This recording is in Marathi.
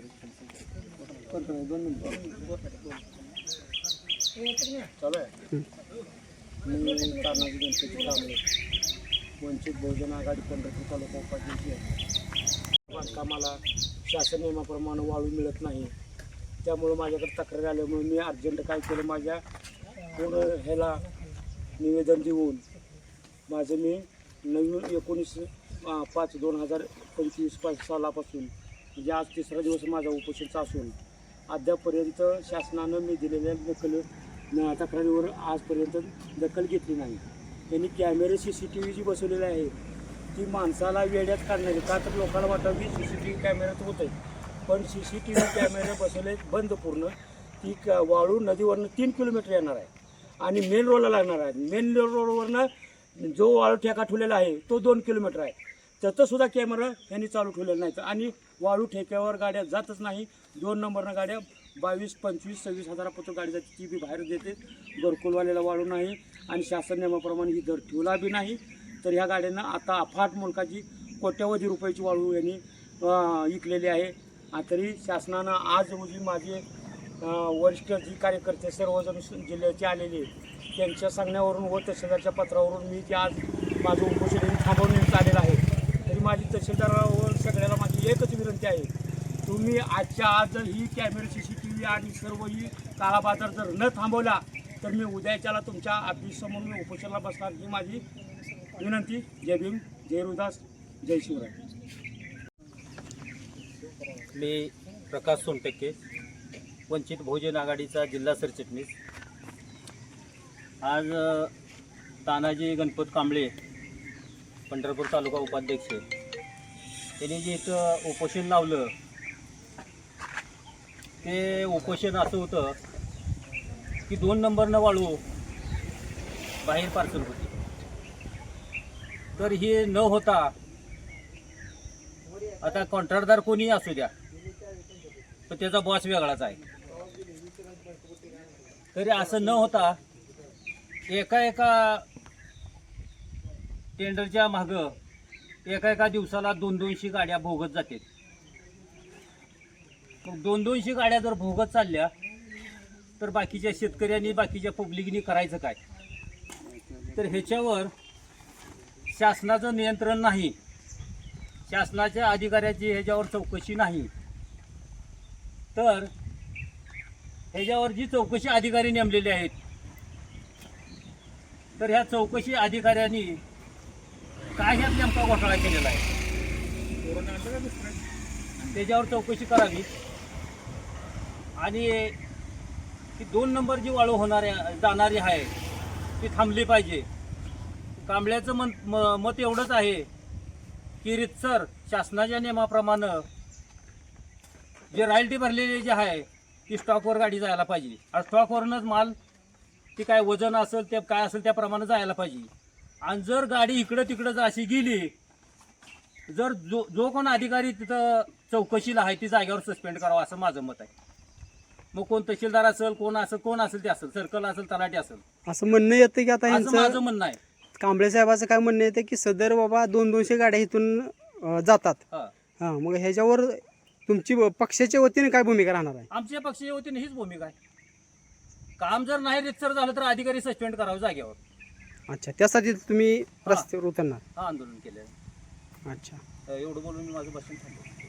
दोन मिनिटं चालू आहे मी तानाजी गणपती कांबळे वंचित बहुजन आघाडी पंढरपूर तालुका उपाध्यक्ष आहे बांधकामाला शासन नियमाप्रमाणे वाळू मिळत नाही. त्यामुळं माझ्याकडे तक्रार आल्यामुळे मी अर्जंट काय केलं माझ्या पूर्ण ह्याला निवेदन देऊन माझं मी नवीन एकोणीस पाच दोन हजार पंचवीस पाच सालापासून म्हणजे आज तिसरा दिवस माझा उपोषणचा असून अद्यापपर्यंत शासनानं मी दिलेल्या दखल तक्रारीवर आजपर्यंत दखल घेतली नाही. त्यांनी कॅमेरे सी सी टी व्ही जी बसवलेली आहे ती माणसाला वेड्यात काढणारी. का तर लोकांना वाटावं की सी सी टी व्ही कॅमेऱ्यात होत आहे पण सी सी टी व्ही कॅमेरे बसवले बंद पूर्ण. ती क वाळू नदीवरनं तीन किलोमीटर येणार आहे. आणि मेन रोडला लागणार आहे. मेन रोडवरनं जो वाळू ठेका ठेवलेला आहे तो दोन किलोमीटर आहे. त्याचंसुद्धा कॅमेरा यांनी चालू ठेवलेला नाही. आणि वाळू ठेक्यावर गाड्या जातच नाही. दोन नंबरनं गाड्या बावीस पंचवीस सव्वीस हजारापासून गाडी जाते. ती बी बाहेर देते. घरकुलवाल्याला वाळू नाही आणि शासन नियमाप्रमाणे ही दर ठेवला बी नाही. तर ह्या गाड्यांना आता अफाट मुलकाची कोट्यवधी रुपयाची वाळू यांनी विकलेली आहे. आ, तरी शासनानं आज रोजी माझे वरिष्ठ जी कार्यकर्ते सर्वजण जिल्ह्याचे आलेले त्यांच्या सांगण्यावरून व तहसीलदारच्या पत्रावरून मी ते आज माझं उपोषण थांबवण्यात आलेलं आहे. माझी तहसीलदारावर सगळ्याला माझी एकच विनंती आहे. तुम्ही आजच्या आज जर ही camera C C T V आणि सर्व ही काळा बाजार जर न थांबवला तर मी उद्याच्याला तुमच्या ऑफिससमोर मी उपोषणाला बसणार ही माझी विनंती. जय भीम जय रुदास जय शिवराय. मी प्रकाश सोनटक्के वंचित बहुजन आघाडीचा जिल्हा सरचिटणीस. आज तानाजी गणपत कांबळे पंढरपूर तालुका उपाध्यक्ष. त्यांनी जे इथं उपोषण लावलं ते उपोषण असं होतं की दोन नंबरनं वाळू बाहेर पार्सल होती. तर हे न होता आता कॉन्ट्रॅक्टदार कोणी असू द्या पण त्याचा बॉस वेगळाच आहे. तरी असं न होता एका एका टेंडरच्या मागं एका एका दिवसाला दोन दोनशे गाड्या भोगत जातात. मग दोन दोनशे गाड्या जर भोगत चालल्या तर बाकीच्या शेतकऱ्यांनी बाकीच्या पब्लिकनी करायचं काय? तर ह्याच्यावर शासनाचं नियंत्रण नाही. शासनाच्या अधिकाऱ्याची ह्याच्यावर चौकशी नाही. तर ह्याच्यावर जी चौकशी अधिकारी नेमलेले आहेत तर ह्या चौकशी अधिकाऱ्यांनी काय ह्यात नेमका घोटाळा केलेला आहे? त्याच्यावर चौकशी करावी. आणि ती दोन नंबर जी वाळू होणार जाणारी आहे ती थांबली पाहिजे. कांबळ्याचं मन म- मत एवढंच आहे की रितसर शासनाच्या नियमाप्रमाणे जे रॉयल्टी भरलेली जी आहे ती स्टॉकवर गाडी जायला पाहिजे. आणि स्टॉकवरूनच माल ती काय वजन असेल ते काय असेल त्याप्रमाणे जायला पाहिजे. आणि जर गाडी इकडं तिकडं जर अशी गेली जर जो जो कोण अधिकारी तिथं चौकशीला आहे ती जागेवर सस्पेंड करावा असं माझं मत आहे. मग कोण तहसीलदार असेल कोण असेल कोण असेल ते असेल सर्कल असेल तलाठी असेल. असं म्हणणं येतं की आता असं माझं म्हणणं आहे. कांबळे साहेबाचं काय म्हणणं येतं की सदर बाबा दोन दोनशे गाड्या इथून जातात. हा. मग ह्याच्यावर तुमची पक्षाच्या वतीने काय भूमिका राहणार आहे? आमच्या पक्षीय वतीने हीच भूमिका आहे. काम जर नाही रितसर झालं तर अधिकारी सस्पेंड करावं जागेवर. अच्छा त्यासाठी तुम्ही रस्त्यावर उतरणार. हा आंदोलन केलं अच्छा. एवढं बोलून मी माझं भाषण थांबवतो